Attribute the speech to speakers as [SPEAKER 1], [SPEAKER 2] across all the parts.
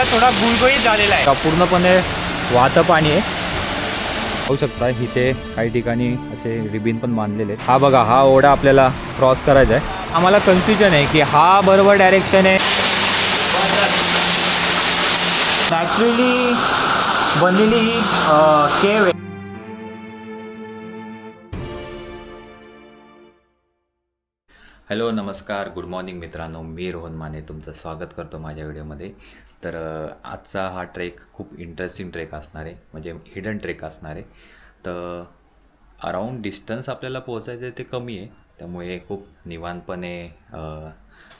[SPEAKER 1] रस्ता थोडा गुळगुळीत झालेला आहे.
[SPEAKER 2] का पूर्णपणे वाहतं पाणी आहे. पाहू शकता इथे काही ठिकाणी असे रिबिन पण बांधलेले आहेत. हा बघा हा ओढा आपल्याला क्रॉस करायचा आहे. आम्हाला कन्फ्युजन आहे की हा बरोबर डायरेक्शन आहे. नॅचरली बनलेली ही केव आहे. हॅलो नमस्कार. गुड मॉर्निंग मित्रांनो. मी रोहन माने. तुमचं स्वागत करतो माझ्या व्हिडिओमध्ये तर आजचा हा ट्रेक खूप इंटरेस्टिंग ट्रेक असणार आहे. म्हणजे हिडन ट्रेक असणार आहे. तर अराऊंड डिस्टन्स आपल्याला पोहोचायचं आहे ते कमी आहे. त्यामुळे खूप निवांतपणे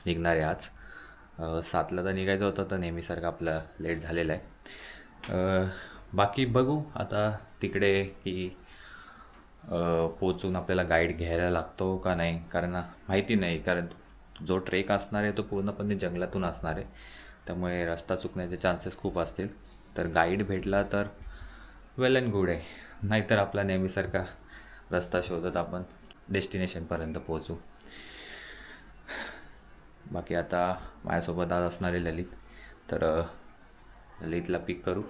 [SPEAKER 2] निघणार आहे आज. सातला तर निघायचं होतं तर नेहमीसारखं आपलं लेट झालेलं आहे. बाकी बघू आता तिकडे की पोचून आपल्याला गाईड घ्यायला लागतो का नाही? कारण माहिती नाही. कारण जो ट्रेक असणार आहे तो पूर्णपणे जंगलातून असणार आहे. त्यामुळे रस्ता चुकण्याचे चान्सेस खूप असतील. तर गाईड भेटला तर वेल अँड गुड आहे नाहीतर आपला नेहमीसारखा रस्ता शोधत आपण डेस्टिनेशनपर्यंत पोहोचू. बाकी आता माझ्यासोबत आज असणारे ललित. तर ललितला पिक करू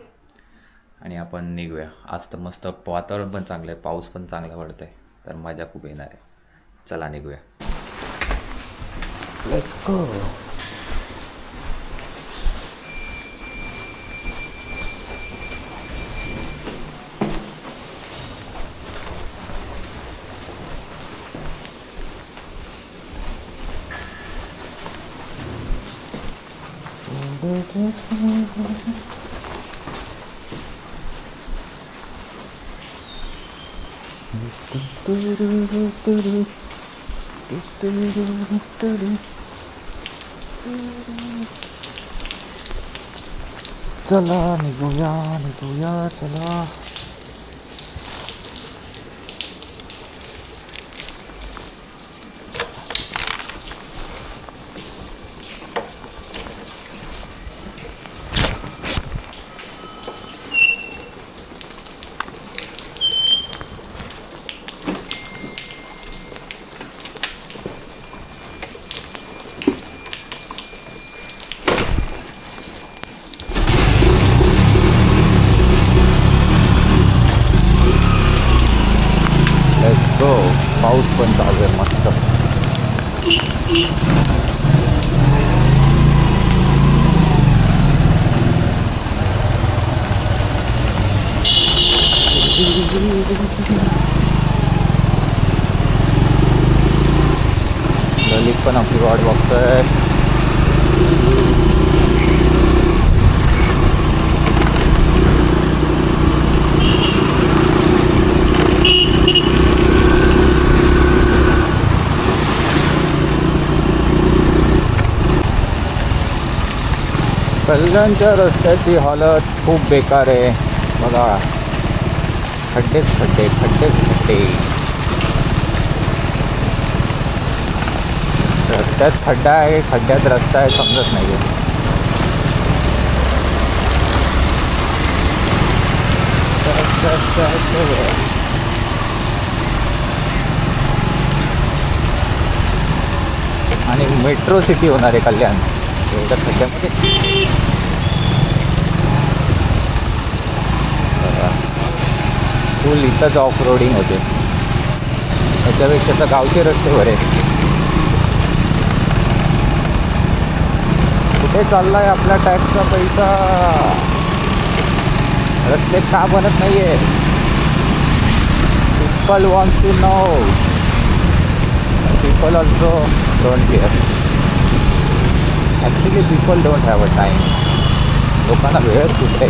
[SPEAKER 2] आणि आपण निघूया. आज तर मस्त वातावरण पण चांगलं आहे पाऊस पण चांगला पडत आहे तर मजा खूप येणार आहे. चला निघूया. चला निघूया निघूया चला हो पाऊस पण चालू आहे मस्त. ललित पण आपली वाट बघतोय. कल्याणच्या रस्त्याची हालत खूप बेकार आहे. बघा. खड्डेच खड्डे खड्डेच खड्डे. रस्त्यात खड्डा आहे खड्ड्यात रस्ता आहे समजत नाही आणि मेट्रो सिटी होणार आहे कल्याण. एवढ्या खड्ड्यामध्ये. फुल इथंच ऑफ रोडिंग होते. त्याच्यापेक्षा तर गावचे रस्ते बरे. कुठे चाललाय आपला टॅक्सचा पैसा? रस्ते का बनत नाहीये. People want to know people also don't care actually people don't have a time लोकांना वेळच कुठे?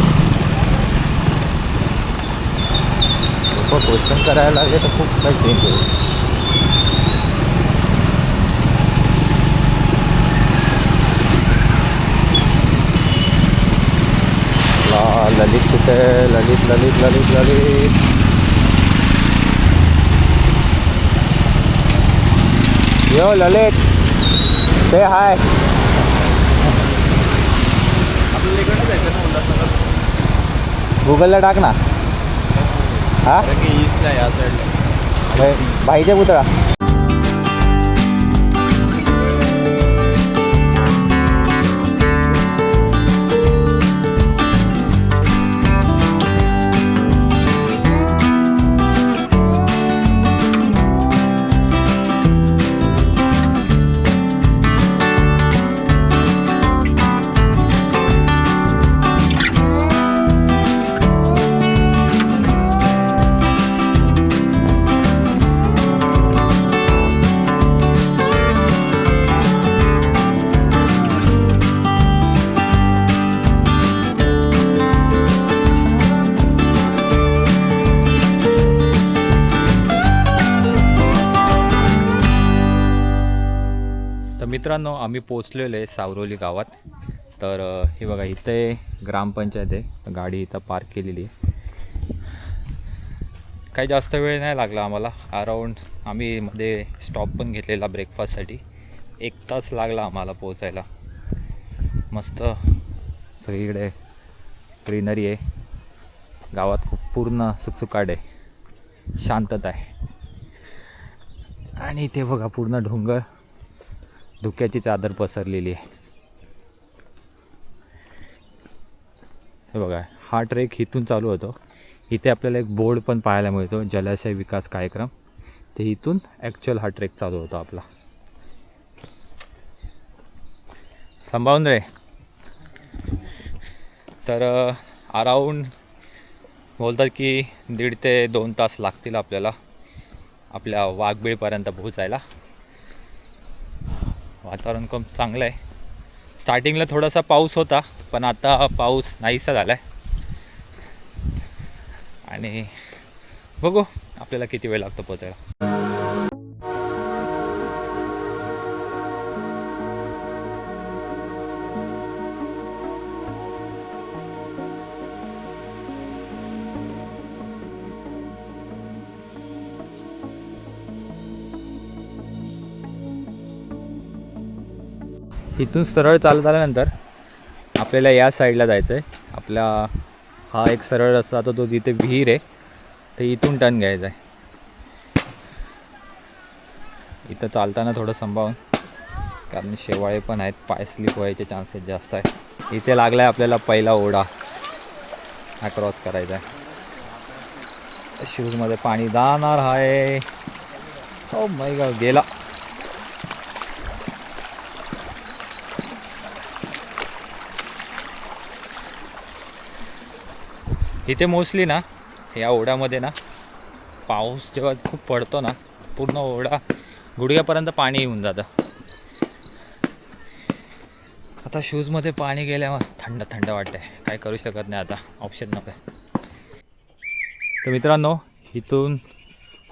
[SPEAKER 2] लोक क्वेश्चन करायला लागले तर खूप काही चेंज होईल ललित कुठे ललित ललित ललित ललित यो ललित ते हाय गुगलला टाक ना हा? भाईच्या पुतळा? मित्रांनो आम्ही पोचलेलो आहे सावरोली गावात. तर हे बघा इथे ग्रामपंचायत आहे. गाडी इथं पार्क केलेली आहे. काही जास्त वेळ नाही लागला आम्हाला. अराऊंड आम्ही मध्ये स्टॉप पण घेतलेला ब्रेकफास्टसाठी एक तास लागला आम्हाला पोचायला मस्त सगळीकडे ग्रीनरी आहे. गावात खूप पूर्ण सुकसुकाट आहे. शांतता आहे. आणि इथे बघा पूर्ण डोंगर. धुक्याची चादर पसरलेली आहे. हे बघा हा ट्रेक इथून चालू होतो. इथे आपल्याला एक बोर्ड पण पाहायला मिळतो जलाशय विकास कार्यक्रम. ते इथून ॲक्च्युअल हा ट्रेक चालू होतो आपला. सांभाळून रे. तर अराऊंड बोलतात की दीड ते दोन तास लागतील आपल्याला आपल्या वाघबीळपर्यंत पोहोचायला. वातावरण खूप चांगलं आहे. स्टार्टिंगला थोडासा पाऊस होता पण आता पाऊस नाहीसा झाला आहे आणि बघू आपल्याला किती वेळ लागतो पोचायला. इथून सरळ चालत आल्यानंतर आपल्याला या साईडला जायचं आहे आपला हा एक सरळ रस्ता आता तो जिथे विहीर आहे तर इथून टर्न घ्यायचा आहे. इथं चालताना थोडं संभावून कारण शेवाळे पण आहेत पाय स्लिप व्हायचे चान्सेस जास्त आहे. इथे लागला आहे आपल्याला पहिला ओढा. हा क्रॉस करायचा आहे. शूजमध्ये पाणी जाणार आहे. Oh हो मै गेला. इथे मोस्टली ना या ओढ्यामध्ये ना पाऊस जेव्हा खूप पडतो ना पूर्ण ओढा गुडघ्यापर्यंत पाणी येऊन जातं. आता शूजमध्ये पाणी गेल्यावर थंड थंड वाटते काय करू शकत नाही आता ऑप्शन नको आहे तर मित्रांनो इथून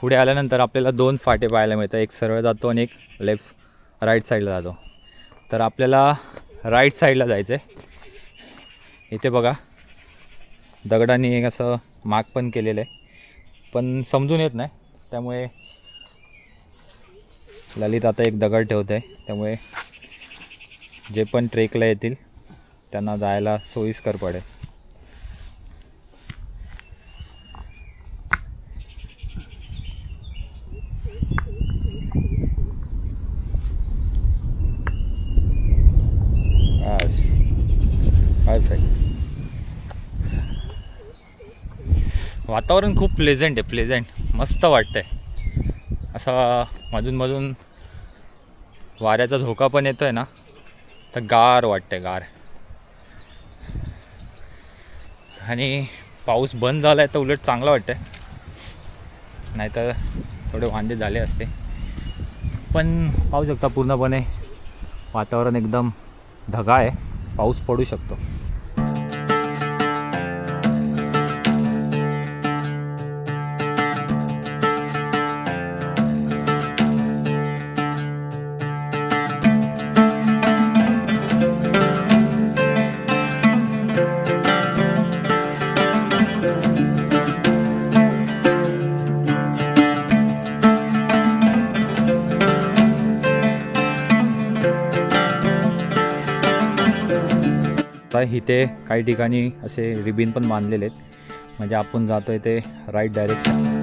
[SPEAKER 2] पुढे आल्यानंतर आपल्याला दोन फाटे पाहायला मिळतात. एक सरळ जातो आणि एक लेफ्ट राईट साईडला जातो. तर आपल्याला राईट साईडला जायचं आहे इथे बघा दगडांनी एक असं माग पण केलेलं आहे. पण समजून येत नाही. त्यामुळे ललित आता एक दगड ठेवत आहे त्यामुळे जे पण ट्रेकला येतील त्यांना जायला सोयीस्कर पडेल. वातावरण खूप प्लेझंट आहे प्लेझंट मस्त वाटतंय. असा मधूनमधून वाऱ्याचा धोका पण येतो आहे ना तर गार वाटतंय गार. आणि पाऊस बंद झाला आहे तर उलट चांगलं आहे नाहीतर थोडे वांदे झाले असते. पण पाहू शकता पूर्णपणे वातावरण एकदम ढगाळ आहे. पाऊस पडू शकतो. आता इथे काही ठिकाणी असे रिबिन पण बांधलेले आहेत. म्हणजे आपण जातोय ते राईट डायरेक्शन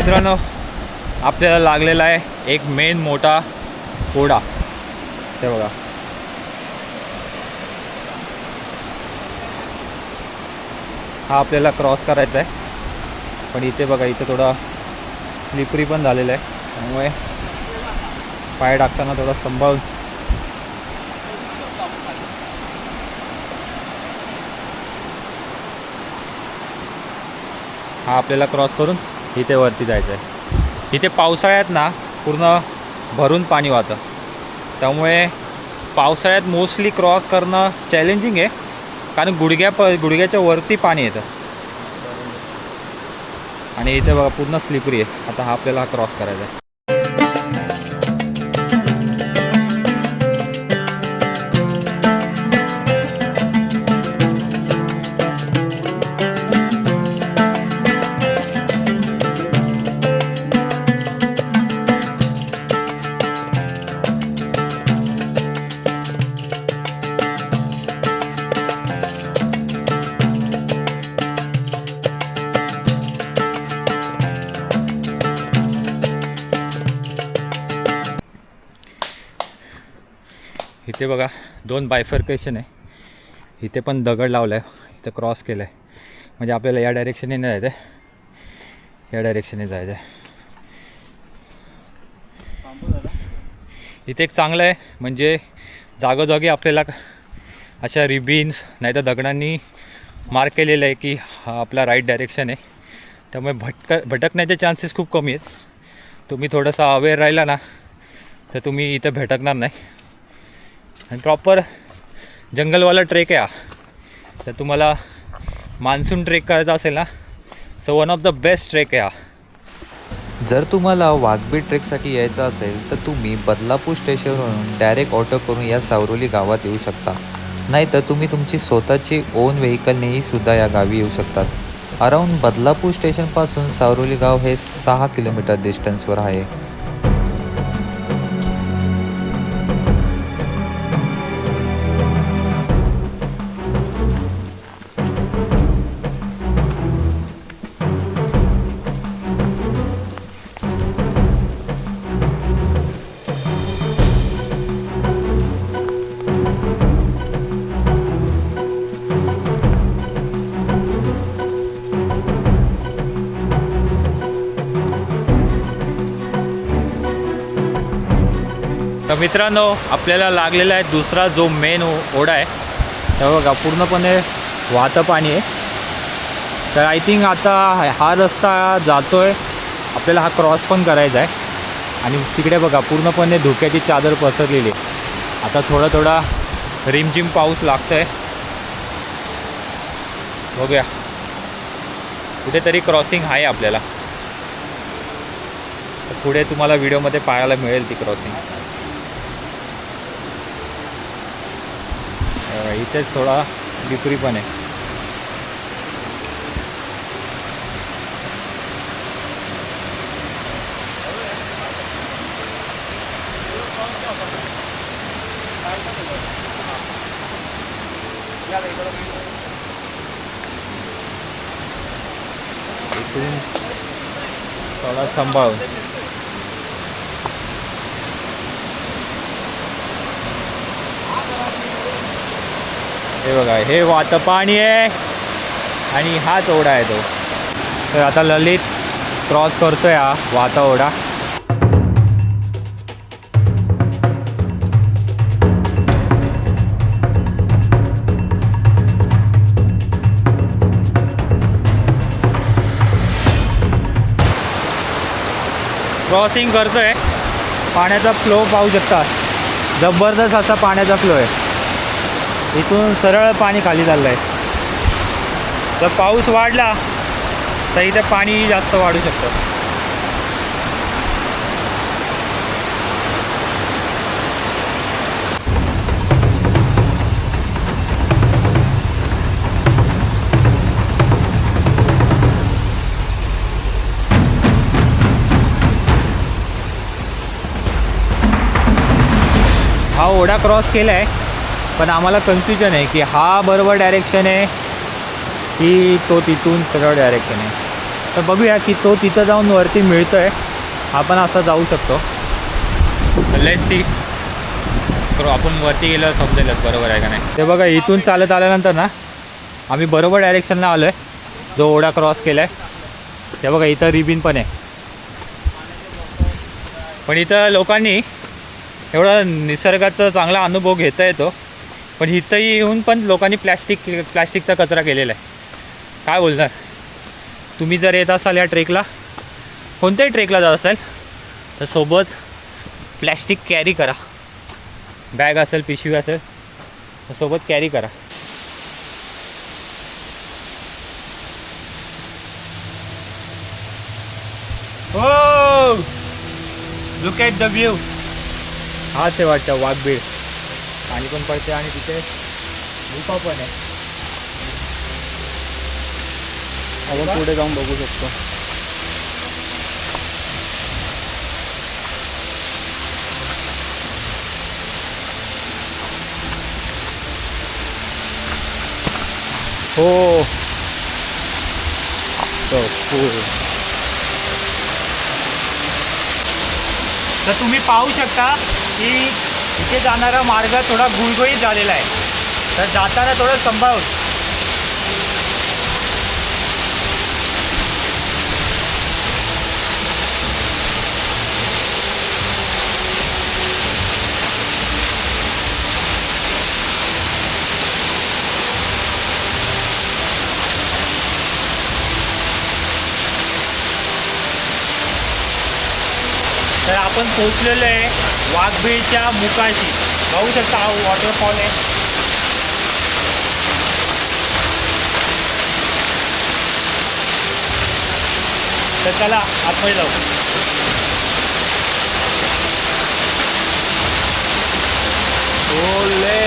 [SPEAKER 2] मित्रांनो आपल्याला लागलेला आहे एक मेन मोठा कोडा. ते बघा. हा आपल्याला क्रॉस करायचा आहे. पण इथे बघा इथे थोडा स्लिपरी पण झालेला आहे. त्यामुळे पाय टाकताना थोडा सांभाळून. हा आपल्याला क्रॉस करून इथे वरती जायचं आहे इथे पावसाळ्यात ना पूर्ण भरून पाणी वाहतं. त्यामुळे पावसाळ्यात मोस्टली क्रॉस करणं चॅलेंजिंग आहे. कारण गुडघ्या प गुडघ्याच्या वरती पाणी येतं. आणि इथे बघा पूर्ण स्लिपरी आहे. आता हा आपल्याला हा क्रॉस करायचा आहे. इथे बघा दोन बायफर्केशन आहे. इथे पण दगड लावला आहे इथं क्रॉस केलं आहे म्हणजे आपल्याला या डायरेक्शनने नाही जायचं आहे या डायरेक्शनने जायचं आहे इथे एक चांगलं आहे म्हणजे जागोजागी आपल्याला अशा रिबिन्स नाही तर दगडांनी मार्क केलेलं आहे की हा आपला राईट डायरेक्शन आहे. त्यामुळे भटक भटकण्याचे चान्सेस खूप कमी आहेत. तुम्ही थोडंसं अवेअर राहिला ना तर तुम्ही इथं भटकणार नाही. आणि प्रॉपर जंगलवाला ट्रेक आहे हा. तर तुम्हाला मान्सून ट्रेक करायचा असेल ना so one of the best trek आहे हा.
[SPEAKER 3] जर तुम्हाला वाघबी ट्रेकसाठी यायचं असेल तर तुम्ही बदलापूर स्टेशनवरून डायरेक्ट ऑटो करून या सावरोली गावात येऊ शकता. नाहीतर तुम्ही तुमची स्वतःची ओन व्हेकलनेही सुद्धा या गावी येऊ शकतात. अराऊंड बदलापूर स्टेशनपासून सावरोली गाव हे सहा किलोमीटर डिस्टन्सवर आहे.
[SPEAKER 2] तर मित्रांनो आपल्याला लागलेला आहे दुसरा जो मेन ओढा आहे. तर बघा पूर्णपणे वाहतं पाणी आहे. तर आय थिंक आता हा रस्ता जातो आहे आपल्याला हा क्रॉस पण करायचा आहे. आणि तिकडे बघा पूर्णपणे धुक्याची चादर पसरलेली आहे. आता थोडा थोडा रिमझिम पाऊस लागतो आहे बघूया. कुठेतरी क्रॉसिंग आहे आपल्याला. तर पुढे तुम्हाला व्हिडिओमध्ये पाहायला मिळेल ती क्रॉसिंग अ, इथेच थोडा विक्री पण आहे. थोडा सांभाळून हे बघा हे वात पाणी आहे आणि हाच ओढा आहे तो. तर आता ललित क्रॉस करतोय हा वाता ओढा. क्रॉसिंग करतोय. पाण्याचा फ्लो पाहू शकता. जबरदस्त असा पाण्याचा फ्लो आहे. इथून सरळ पाणी खाली चाललं आहे जर पाऊस वाढला तर इथे पाणी जास्त वाढू शकतं. हा ओढा क्रॉस केला आहे पण आम्हाला कन्फ्युजन आहे की हा बरोबर डायरेक्शन आहे की तो तिथून सरळ डायरेक्शन आहे. तर बघूया की तो तिथं जाऊन वरती मिळतो आहे आपण असा जाऊ शकतो. लेस सी आपण वरती गेलं समजेलच बरोबर आहे का नाही. ते बघा इथून चालत आल्यानंतर ना आम्ही बरोबर डायरेक्शनला आलो आहे जो ओढा क्रॉस केला आहे ते बघा इथं रिबिन पण आहे. पण इथं लोकांनी एवढा निसर्गाचा चांगला अनुभव घेता येतो. पण इथंही येऊन पण लोकांनी प्लॅस्टिक प्लॅस्टिकचा कचरा केलेला आहे. काय बोलणार? तुम्ही जर येत असाल या ट्रेकला कोणत्याही ट्रेकला जात असाल तर सोबत प्लॅस्टिक कॅरी करा. बॅग असेल पिशवी असेल तर सोबत कॅरी करा. हो! लुक ॲट द व्ह्यू हाच आहे वाटतं वाघबीड. पाणी पण पडते आणि तिथे गुफा पण आहे.
[SPEAKER 4] आपण पुढे जाऊन बघू शकतो.
[SPEAKER 2] हो. तर तुम्ही पाहू शकता की इथे जाणारा मार्ग थोडा गुळगुळीत झालेला आहे. तर जाताना थोडं संभाळून आपण पोहोचलेलो आहे वाघबीळच्या मुखाशी पाहू शकता हा वॉटरफॉल आहे. तर चला आतमध्ये जाऊ. ओले.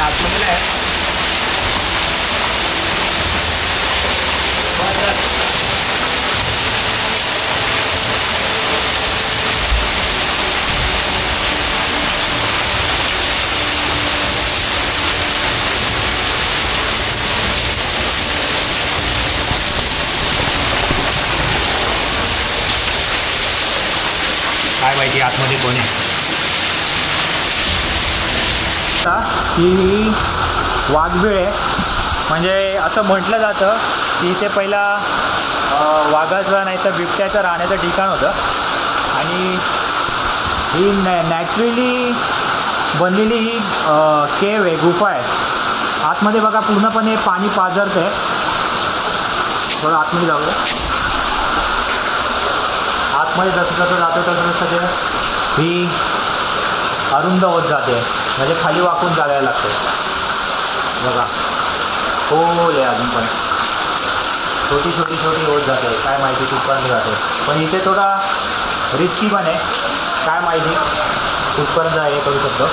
[SPEAKER 2] आतमध्ये आहे. काय माहिती आतमध्ये कोण? आहे ही वाघबिळ आहे म्हणजे असं म्हटलं जातं की इथे पहिला वाघाचं नाही तर बिबट्याचं राहण्याचं ठिकाण होतं. आणि ही नॅ नॅचरली बनलेली ही केव आहे गुफा आहे. आतमध्ये बघा पूर्णपणे पाणी पाझरतं आहे थोडं आतमध्ये जाऊया. आतमध्ये जसं जसं जातो तसं तसं ते ही अरुंद होत जाते. म्हणजे खाली वाकून जायला लागते बघा. हो आहे अजून पण. छोटी छोटी छोटी होत जाते. काय माहिती कुठपर्यंत जाते. पण इथे थोडा रिस्की पण आहे. काय माहिती? कुठपर्यंत हे करू शकतो.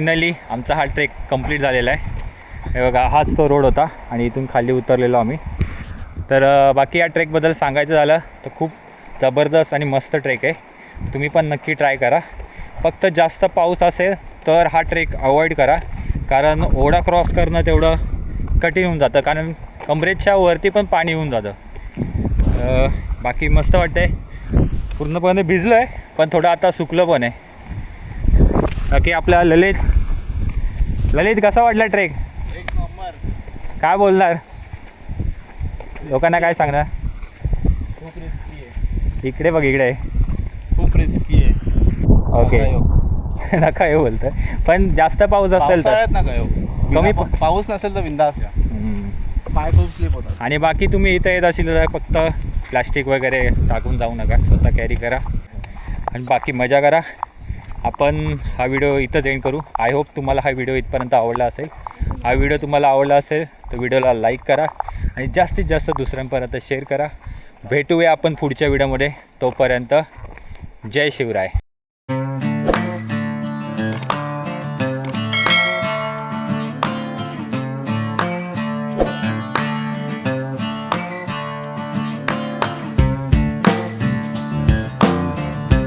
[SPEAKER 2] फायनली आमचा हा ट्रेक कंप्लीट झालेला आहे. हे बघा हाच तो रोड होता आणि इथून खाली उतरलेलो आम्ही. तर बाकी या ट्रेकबद्दल सांगायचं झालं तर खूप जबरदस्त आणि मस्त ट्रेक आहे. तुम्ही पण नक्की ट्राय करा. फक्त जास्त पाऊस असेल तर हा ट्रेक अवॉइड करा. कारण ओढा क्रॉस करणं तेवढं कठीण होऊन जातं. कारण कमरेच्या वरती पण पाणी होऊन जातं. बाकी मस्त वाटतंय. पूर्णपणे भिजलो आहे पण थोडं आता सुकलं पण आहे. बाकी आपला ललित ललित कसा वाटला ट्रेक
[SPEAKER 4] एक नंबर.
[SPEAKER 2] काय बोलणार? लोकांना काय सांगणार?
[SPEAKER 4] खूप रिस्की आहे.
[SPEAKER 2] इकडे बघ इकडे.
[SPEAKER 4] खूप रिस्की आहे.
[SPEAKER 2] ओके
[SPEAKER 4] नका येऊ.
[SPEAKER 2] हे बोलतोय. पण जास्त पाऊस असेल तर.
[SPEAKER 4] पावसाळ्यात नका येऊ.
[SPEAKER 2] कमी
[SPEAKER 4] पा- पाऊस नसेल तर बिंदास या.
[SPEAKER 2] हम्म.
[SPEAKER 4] पाय स्लिप होतात.
[SPEAKER 2] आणि बाकी तुम्ही इथं येत असेल तर फक्त प्लास्टिक वगैरे टाकून जाऊ नका. स्वतः कॅरी करा. आणि बाकी मजा करा. आपण हा व्हिडिओ इथंच एंड करू. आय होप तुम्हाला हा व्हिडिओ इथपर्यंत आवडला असेल. हा व्हिडिओ तुम्हाला आवडला असेल तर व्हिडिओला लाईक करा आणि जास्तीत जास्त दुसऱ्यांपर्यंत शेअर करा. भेटूया आपण पुढच्या व्हिडिओमध्ये तोपर्यंत जय शिवराय.